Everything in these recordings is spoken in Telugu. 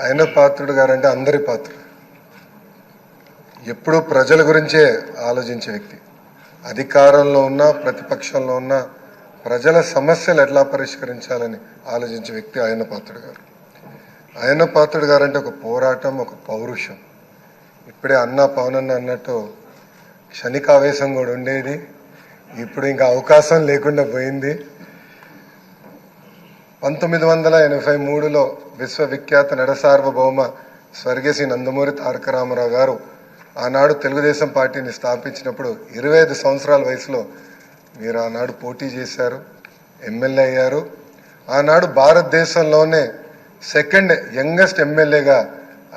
ఆయన పాత్రుడు గారంటే అందరి పాత్రుడు. ఎప్పుడూ ప్రజల గురించే ఆలోచించే వ్యక్తి. అధికారంలో ఉన్నా ప్రతిపక్షంలో ఉన్నా ప్రజల సమస్యలు ఎట్లా పరిష్కరించాలని ఆలోచించే వ్యక్తి ఆయన పాత్రుడు గారు. ఆయన పాత్రుడు గారంటే ఒక పోరాటం ఒక పౌరుషం. ఇప్పుడే అన్న పవనన్న అన్నట్టు క్షణికావేశం కూడా ఉండేది. ఇప్పుడు ఇంకా అవకాశం లేకుండా పోయింది. పంతొమ్మిది వందల ఎనభై మూడులో విశ్వవిఖ్యాత నడసార్వభౌమ స్వర్గశ్రీ నందమూరి తారక రామారావు గారు ఆనాడు తెలుగుదేశం పార్టీని స్థాపించినప్పుడు ఇరవై ఐదు సంవత్సరాల వయసులో మీరు ఆనాడు పోటీ చేశారు ఎమ్మెల్యే అయ్యారు. ఆనాడు భారతదేశంలోనే సెకండ్ యంగెస్ట్ ఎమ్మెల్యేగా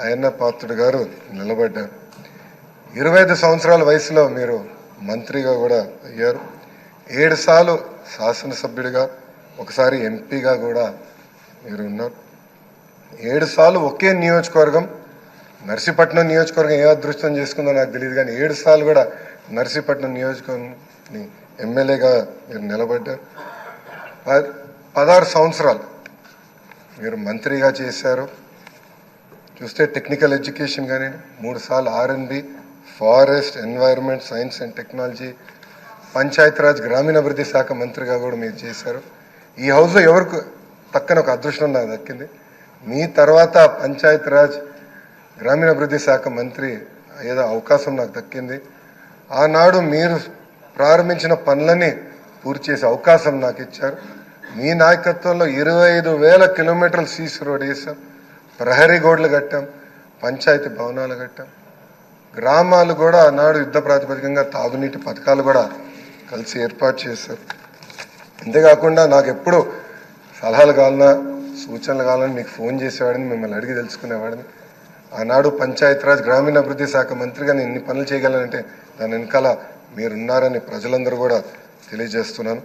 అయ్యన్న పాత్రుడు గారు నిలబడ్డారు. ఇరవై ఐదు సంవత్సరాల వయసులో మీరు మంత్రిగా కూడా అయ్యారు. ఏడు సార్లు శాసనసభ్యుడిగా ఒకసారి ఎంపీగా కూడా మీరు ఉన్నారు. ఏడు సార్లు ఒకే నియోజకవర్గం నర్సీపట్నం నియోజకవర్గం ఏ అదృష్టం చేసుకుందో నాకు తెలియదు కానీ ఏడు సార్లు కూడా నర్సీపట్నం నియోజకవర్గం ఎమ్మెల్యేగా మీరు నిలబడ్డారు. పదహారు సంవత్సరాలు మీరు మంత్రిగా చేశారు. చూస్తే టెక్నికల్ ఎడ్యుకేషన్ కానీ మూడు సార్లు R N B forest environment science and technology Panchayati Raj గ్రామీణాభివృద్ధి శాఖ మంత్రిగా కూడా మీరు చేశారు. ఈ హౌస్లో ఎవరికి తక్కన ఒక అదృష్టం నాకు దక్కింది. మీ తర్వాత పంచాయతీరాజ్ గ్రామీణాభివృద్ధి శాఖ మంత్రి ఏదో అవకాశం నాకు దక్కింది. ఆనాడు మీరు ప్రారంభించిన పనులని పూర్తి చేసే అవకాశం నాకు ఇచ్చారు. మీ నాయకత్వంలో ఇరవై ఐదు వేల కిలోమీటర్లు సీసీ రోడ్ వేసాం ప్రహరీ గోడలు కట్టాం. పంచాయతీ భవనాలు కట్టాం. గ్రామాలు కూడా ఆనాడు యుద్ధ ప్రాతిపదికంగా తాగునీటి పథకాలు కూడా కలిసి ఏర్పాటు చేశారు. అంతేకాకుండా నాకు ఎప్పుడు సలహాలు కావాలన్నా సూచనలు కావాలని మీకు ఫోన్ చేసేవాడిని మిమ్మల్ని అడిగి తెలుసుకునేవాడిని. ఆనాడు పంచాయతీరాజ్ గ్రామీణాభివృద్ధి శాఖ మంత్రిగా నేను ఎన్ని పనులు చేయగలనంటే దాని వెనకాల మీరున్నారని ప్రజలందరూ కూడా తెలియజేస్తున్నాను.